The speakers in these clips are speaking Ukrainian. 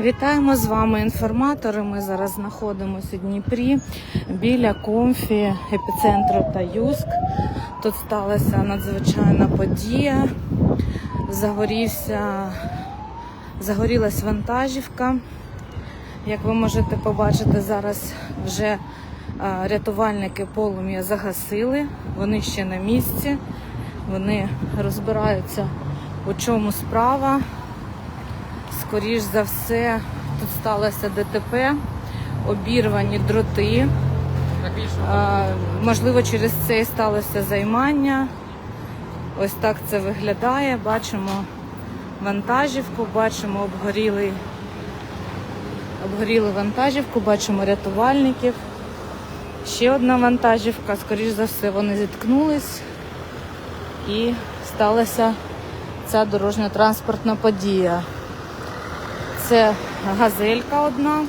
Вітаємо з вами інформатори. Ми зараз знаходимося у Дніпрі біля комфі епіцентру та Юск. Тут сталася надзвичайна подія. Загорівся, загорілась вантажівка. Як ви можете побачити, зараз вже рятувальники полум'я загасили. Вони ще на місці. Вони розбираються, у чому справа. Скоріш за все, тут сталося ДТП, обірвані дроти. А, можливо, через це і сталося займання. Ось так це виглядає. Бачимо вантажівку, бачимо обгорілий, обгорілу вантажівку, бачимо рятувальників. Ще одна вантажівка, скоріш за все, вони зіткнулись і сталася ця дорожньо-транспортна подія. Це газелька одна,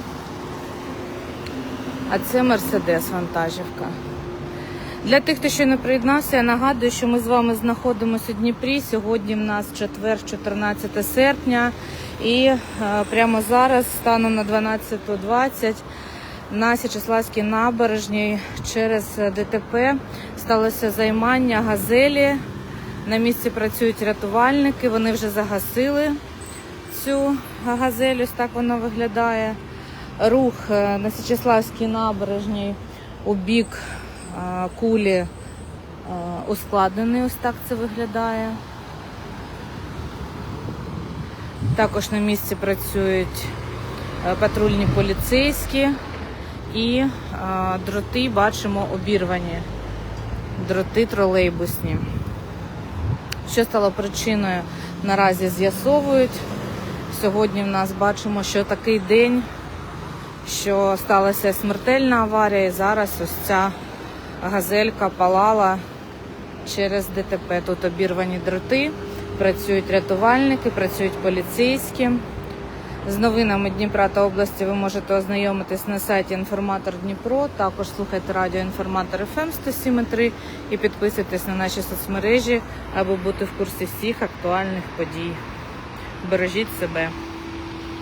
а це Мерседес вантажівка. Для тих, хто ще не приєднався, я нагадую, що ми з вами знаходимося у Дніпрі. Сьогодні в нас четвер, 14 серпня. І е, прямо зараз, станом на 12.20, на Січеславській набережній через ДТП сталося займання газелі. На місці працюють рятувальники, вони вже загасили цю газель, ось так вона виглядає. Рух е, на Січеславській набережній у бік е, кулі е, ускладнений, ось так це виглядає. Також на місці працюють патрульні поліцейські і дроти бачимо обірвані. Дроти тролейбусні. Що стало причиною, наразі з'ясовують. Сьогодні в нас бачимо, що такий день, що сталася смертельна аварія, і зараз ось ця газелька палала через ДТП. Тут обірвані дроти, працюють рятувальники, працюють поліцейські. З новинами Дніпра та області ви можете ознайомитись на сайті Інформатор Дніпро. Також слухайте радіо Інформатор ФМ 107.3 і підписуйтесь на наші соцмережі, аби бути в курсі всіх актуальних подій. Бережіть себе.